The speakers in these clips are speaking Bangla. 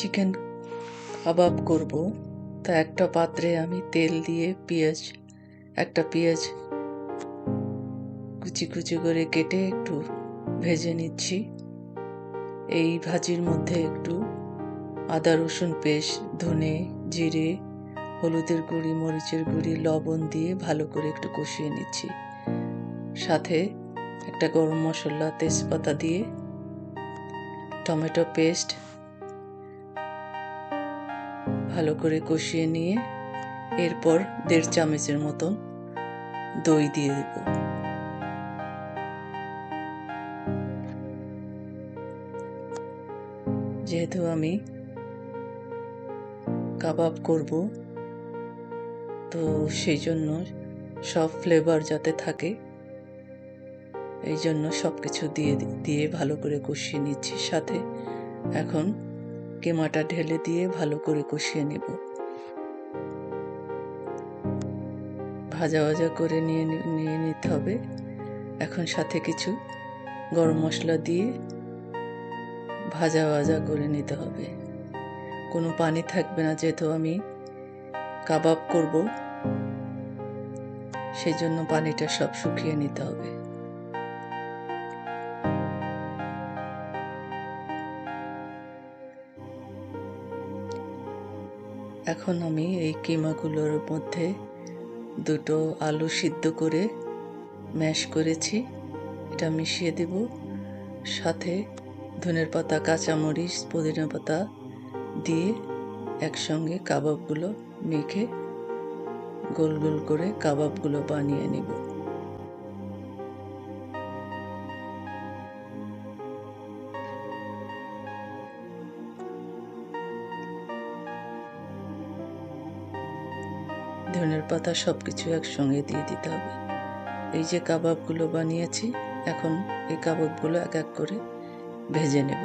চিকেন কাবাব করব। তা একটা পাত্রে আমি তেল দিয়ে পেঁয়াজ, একটা পেঁয়াজ কুচি কুচি করে কেটে একটু ভেজে নিচ্ছি। এই ভাজির মধ্যে একটু আদা, রসুন পেস্ট, ধনে জিরে, হলুদের গুঁড়ি, মরিচের গুঁড়ি, লবণ দিয়ে ভালো করে একটু কষিয়ে নিচ্ছি। সাথে একটা গরম মশলা, তেজপাতা দিয়ে টমেটো পেস্ট ভালো করে কষিয়ে নিয়ে এরপর দেড় চামচের মতন দই দিয়ে দেব। যেহেতু আমি কাবাব করব, তো সেই জন্য সব ফ্লেভার যাতে থাকে, এই জন্য সব কিছু দিয়ে দিয়ে ভালো করে কষিয়ে নিচ্ছি। সাথে এখন কেমাটা ঢেলে দিয়ে ভালো করে কষিয়ে নেব। ভাজা ভাজা করে নিয়ে নিয়ে নিতে হবে। এখন সাথে কিছু গরম মশলা দিয়ে ভাজা ভাজা করে নিতে হবে। কোনো পানি থাকবে না যেহেতু আমি কাবাব করব সেই জন্য পানিটা সব শুকিয়ে নিতে হবে। এখন আমি এই কিমাগুলোর মধ্যে দুটো আলু সিদ্ধ করে ম্যাশ করেছি। এটা মিশিয়ে দেব। সাথে ধনের পাতা, কাঁচামরিচ, পুদিনা পাতা দিয়ে একসঙ্গে কাবাবগুলো মেখে গোল গোল করে কাবাবগুলো বানিয়ে নেব। ধনের পাতা সব কিছু একসঙ্গে দিয়ে দিতে হবে। এই যে কাবাবগুলো বানিয়েছি, এখন এই কাবাবগুলো এক এক করে ভেজে নেব।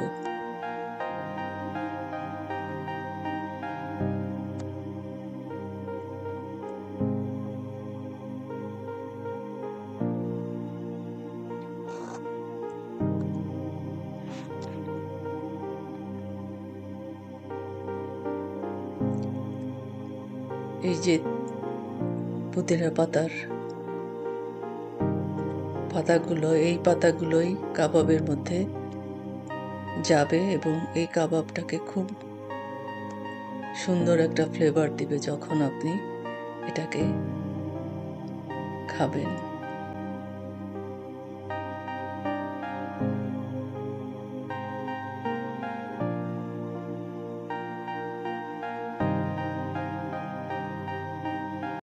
এই যে পুদিনা পাতার। পাতাগুলো, এই পাতাগুলোই কাবাবের মধ্যে যাবে এবং এই কাবাবটাকে খুব সুন্দর একটা ফ্লেভার দিবে যখন আপনি এটাকে খাবেন।